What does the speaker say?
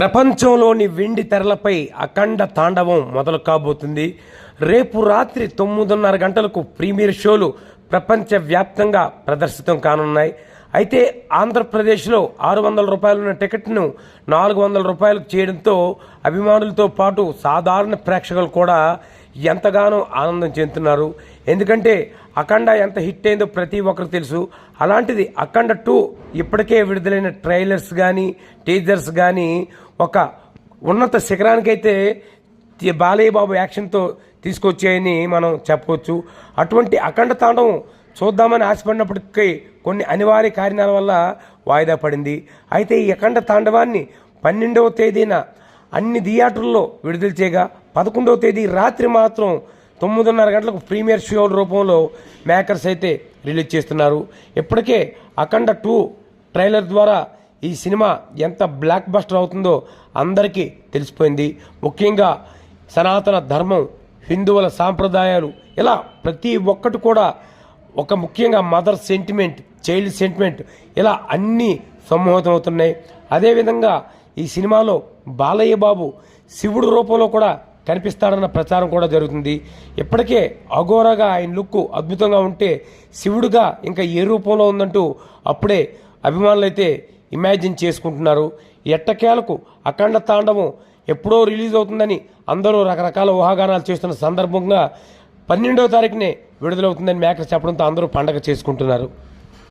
ప్రపంచంలోని వెండి తెరలపై అఖండ తాండవం మొదలు కాబోతుంది. రేపు రాత్రి తొమ్మిదిన్నర గంటలకు ప్రీమియర్ షోలు ప్రపంచవ్యాప్తంగా ప్రదర్శితం కానున్నాయి. అయితే ఆంధ్రప్రదేశ్లో ఆరు వందల రూపాయలున్న టికెట్ను నాలుగు వందల రూపాయలకు చేయడంతో అభిమానులతో పాటు సాధారణ ప్రేక్షకులు కూడా ఎంతగానో ఆనందం చెందుతున్నారు. ఎందుకంటే అఖండ ఎంత హిట్ అయిందో ప్రతి ఒక్కరికి తెలుసు. అలాంటిది అఖండ టూ ఇప్పటికే విడుదలైన ట్రైలర్స్ కానీ టీజర్స్ కానీ ఒక ఉన్నత శిఖరానికైతే బాలయ్య బాబు యాక్షన్తో తీసుకొచ్చాయని మనం చెప్పవచ్చు. అటువంటి అఖండ తాండవం చూద్దామని ఆశపడినప్పటికీ కొన్ని అనివార్య కారణాల వల్ల వాయిదా పడింది. అయితే ఈ అఖండ తాండవాన్ని పన్నెండవ తేదీన అన్ని థియేటర్లో విడుదల చేయగా పదకొండవ తేదీ రాత్రి మాత్రం తొమ్మిదిన్నర గంటలకు ప్రీమియర్ షో రూపంలో మేకర్స్ అయితే రిలీజ్ చేస్తున్నారు. ఇప్పటికే అఖండ టూ ట్రైలర్ ద్వారా ఈ సినిమా ఎంత బ్లాక్ బస్టర్ అవుతుందో అందరికీ తెలిసిపోయింది. ముఖ్యంగా సనాతన ధర్మం హిందువుల సాంప్రదాయాలు ఇలా ప్రతి ఒక్కటి కూడా ఒక ముఖ్యంగా మదర్ సెంటిమెంట్ చైల్డ్ సెంటిమెంట్ ఇలా అన్నీ సమ్మోహితమవుతున్నాయి అదేవిధంగా ఈ సినిమాలో బాలయ్య బాబు శివుడు రూపంలో కూడా కనిపిస్తాడన్న ప్రచారం కూడా జరుగుతుంది. ఇప్పటికే అఘోరగా ఆయన లుక్ అద్భుతంగా ఉంటే శివుడుగా ఇంకా ఏ రూపంలో ఉందంటూ అప్పుడే అభిమానులు అయితే ఇమాజిన్ చేసుకుంటున్నారు. ఎట్టకేలకు అఖండ తాండవం ఎప్పుడో రిలీజ్ అవుతుందని అందరూ రకరకాల ఊహాగానాలు చేస్తున్న సందర్భంగా పన్నెండవ తారీఖునే విడుదలవుతుందని మేకర్స్ చెప్పడంతో అందరూ పండగ చేసుకుంటున్నారు.